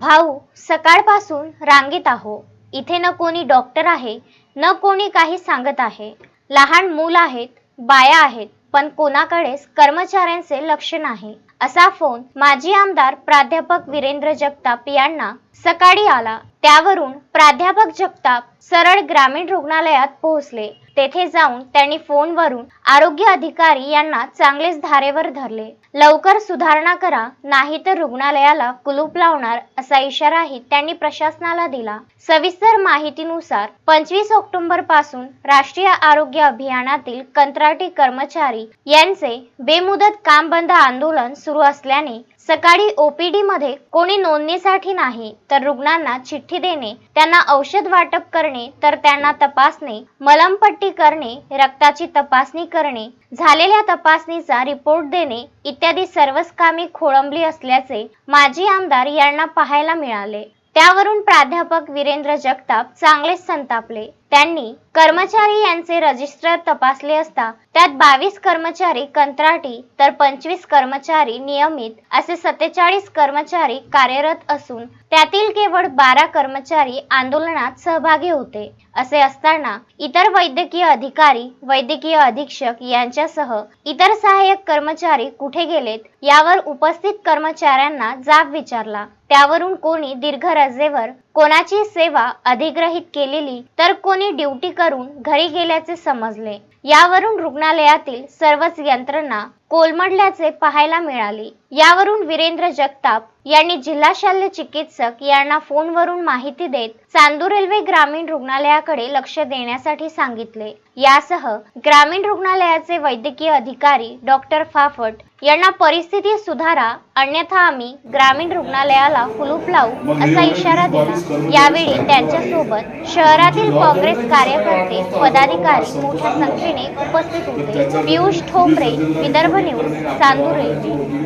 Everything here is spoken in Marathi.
भाऊ सकाळपासून रांगेत आहो. इथे न कोणी डॉक्टर आहे न कोणी काही सांगत आहे. लहान मूल आहेत बाया आहेत पण कोणाकडेच कर्मचाऱ्यांचे लक्ष नाही. असा फोन माजी आमदार प्राध्यापक वीरेंद्र जगताप यांना सकाळी आला. त्यावरून प्राध्यापक जगताप सरळ ग्रामीण रुग्णालयात पोहोचले. तेथे जाऊन त्यांनी फोनवरून आरोग्य अधिकारी यांना चांगलेच धारेवर धरले. लवकर सुधारणा करा नाहीतर रुग्णालयाला कुलूप लावणार असा इशाराही त्यांनी प्रशासनाला दिला. सविस्तर माहितीनुसार पंचवीस ऑक्टोबरपासून राष्ट्रीय आरोग्य अभियानातील कंत्राटी कर्मचारी यांचे बेमुदत काम बंद आंदोलन सुरू असल्याने सकाळी ओपीडी मध्ये कोणी नोंदणीसाठी नाही तर रुग्णांना चिठ्ठी देणे त्यांना औषध वाटप करणे तर त्यांना तपासणे मलमपट्टी करणे रक्ताची तपासणी करणे झालेल्या तपासणीचा रिपोर्ट देणे इत्यादी सर्वच कामे खोळंबली असल्याचे माजी आमदार यांना पाहायला मिळाले. त्यावरून प्राध्यापक वीरेंद्र जगताप चांगलेच संतापले. त्यांनी कर्मचारी यांचे रजिस्टर तपासले असता त्यात बावीस कर्मचारी कंत्राटी तर पंचवीस कर्मचारी नियमित असे सत्तेचाळीस कर्मचारी कार्यरत असून त्यातील केवळ बारा कर्मचारी आंदोलनात सहभागी होते. असे असताना इतर वैद्यकीय अधिकारी वैद्यकीय अधीक्षक यांच्यासह इतर सहाय्यक कर्मचारी कुठे गेलेत यावर उपस्थित कर्मचाऱ्यांना जाब विचारला. त्यावरून कोणी दीर्घ रजेवर कोणाची सेवा अधिग्रहित केलेली तर कोणी ड्युटी करून घरी गेल्याचे समजले. यावरून रुग्णालयातील सर्वच यंत्रणा कोलमडल्याचे पाहायला मिळाले. यावरून वीरेंद्र जगताप यांनी जिल्हा शल्य चिकित्सक यांना फोनवरून माहिती देत चांदूर रेल्वे ग्रामीण रुग्णालयाकडे लक्ष देण्यासाठी सांगितले. यासह ग्रामीण रुग्णालयाचे वैद्यकीय अधिकारी डॉक्टर फाफट यांना परिस्थिती सुधारा अन्यथा आम्ही ग्रामीण रुग्णालयाला कुलूप लावू असा इशारा दिला. यावेळी त्यांच्यासोबत शहरातील काँग्रेस कार्यकर्ते पदाधिकारी मोठ्या संख्येने उपस्थित होते. पियुष ठोंबरे विदर्भ न्यूज चांदूर. रेल्वे